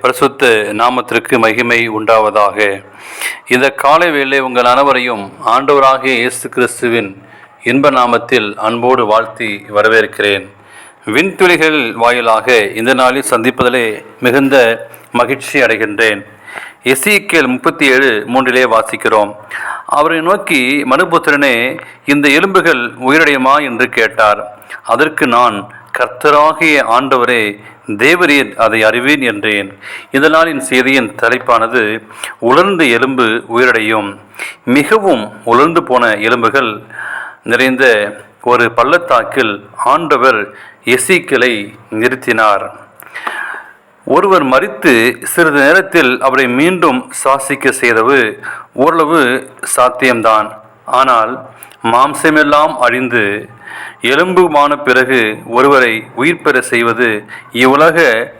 பரிசுத்த நாமத்திற்கு மகிமை உண்டாவதாக. இந்த காலை வேளை உங்கள் அனைவரையும் ஆண்டவராகிய இயேசு கிறிஸ்துவின் இன்ப நாமத்தில் அன்போடு வாழ்த்தி வரவேற்கிறேன். விண்துளிகள் வாயிலாக இந்த நாளில் சந்திப்பதிலே மிகுந்த மகிழ்ச்சி அடைகின்றேன். எசிக்கேல் முப்பத்தி ஏழு மூன்றிலே வாசிக்கிறோம். அவரை நோக்கி மனுபுத்திரனே இந்த எலும்புகள் உயிரடையுமா என்று கேட்டார். அதற்கு நான் கர்த்தராகிய ஆண்டவரே தேவரீர் அதை அறிவேன் என்றேன். இதனாலின் நாளின் செய்தியின் தலைப்பானது உலர்ந்த எலும்பு உயிரடையும். மிகவும் உலர்ந்து போன எலும்புகள் நிறைந்த ஒரு பள்ளத்தாக்கில் ஆண்டவர் எசிக்கலை நிறுத்தினார். ஒருவர் மறித்து சிறிது நேரத்தில் அவரை மீண்டும் சாசிக்க செய்தவு ஓரளவு சாத்தியம்தான். ஆனால் மாம்சமெல்லாம் அழிந்து எலும்புமான பிறகு ஒருவரை உயிர் பெற செய்வது இவ்வுலக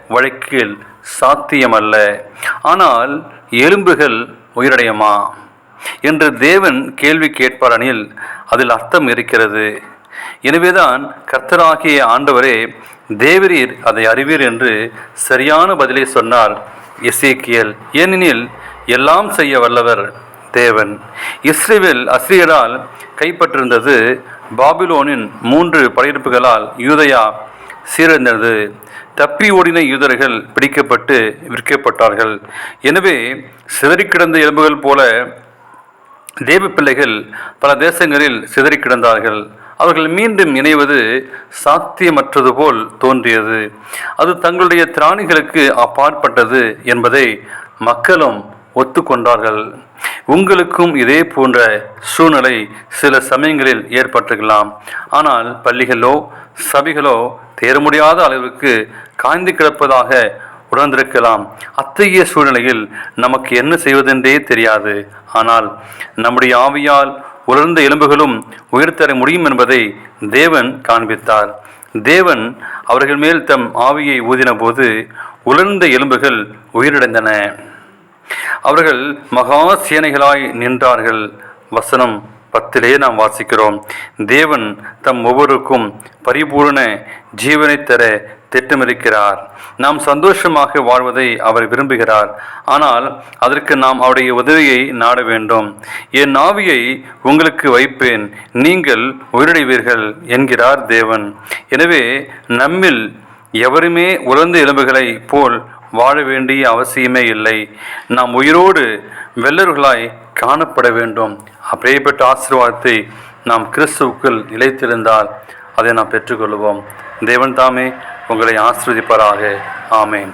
வழக்கில் சாத்தியமல்ல. ஆனால் எலும்புகள் உயிரடையுமா? என்று தேவன் கேள்வி கேட்பாரனில் அதில் அர்த்தம் இருக்கிறது. எனவேதான் கர்த்தராகிய ஆண்டவரே தேவரீர் அதை அறிவீர் என்று சரியான பதிலை சொன்னார் எசேக்கியல். ஏனெனில் எல்லாம் செய்ய வல்லவர். தேவன். இஸ்ரேவில் அஸ்ரியரால் கைப்பற்றிருந்தது பாபிலோனின் மூன்று படையெடுப்புகளால் யூதயா சீரழிந்தது. தப்பி ஓடின யூதர்கள் பிடிக்கப்பட்டு விற்கப்பட்டார்கள். எனவே சிதறி கிடந்த எலும்புகள் போல தேவ பிள்ளைகள் பல தேசங்களில் சிதறி கிடந்தார்கள் அவர்கள் மீண்டும் இணைவது சாத்தியமற்றது போல் தோன்றியது. அது தங்களுடைய திராணிகளுக்கு அப்பாற்பட்டது என்பதை மக்களும் ஒத்துக்கொண்டார்கள். உங்களுக்கும் இதே போன்ற சூழ்நிலை சில சமயங்களில் ஏற்பட்டிருக்கலாம். ஆனால் பள்ளிகளோ சபைகளோ தேர முடியாத அளவுக்கு காய்ந்து கிடப்பதாக உணர்ந்திருக்கலாம். அத்தகைய சூழ்நிலையில் நமக்கு என்ன செய்வதென்றே தெரியாது. ஆனால் நம்முடைய ஆவியால் உலர்ந்த எலும்புகளும் உயிர் தர முடியும் என்பதை தேவன் காண்பித்தார். தேவன் அவர்கள் மேல் தம் ஆவியை ஊதின போது உலர்ந்த எலும்புகள் உயிரிழந்தன. அவர்கள் மகா சேனைகளாய் நின்றார்கள். வசனம் பத்திலே நாம் வாசிக்கிறோம். தேவன் தம் ஒவ்வொருக்கும் பரிபூர்ண ஜீவனை தர திட்டமிருக்கிறார் நாம் சந்தோஷமாக வாழ்வதை அவர் விரும்புகிறார். ஆனால் அதற்கு நாம் அவருடைய உதவியை நாட வேண்டும். என் ஆவியை உங்களுக்கு வைப்பேன். நீங்கள் உயிரிடைவீர்கள் என்கிறார் தேவன். எனவே நம்மில் எவருமே உலர்ந்த எலும்புகளை போல் வாழ வேண்டிய அவசியமே இல்லை. நாம் உயிரோடு வெள்ளர்களாய் காணப்பட வேண்டும். அப்படியேப்பட்ட ஆசீர்வாதத்தை நாம் கிறிஸ்துவுக்குள் நிலைத்திருந்தால் அதை நாம் பெற்றுக்கொள்வோம். தேவன் தாமே உங்களை ஆசிர்வதிப்பாராக. ஆமேன்.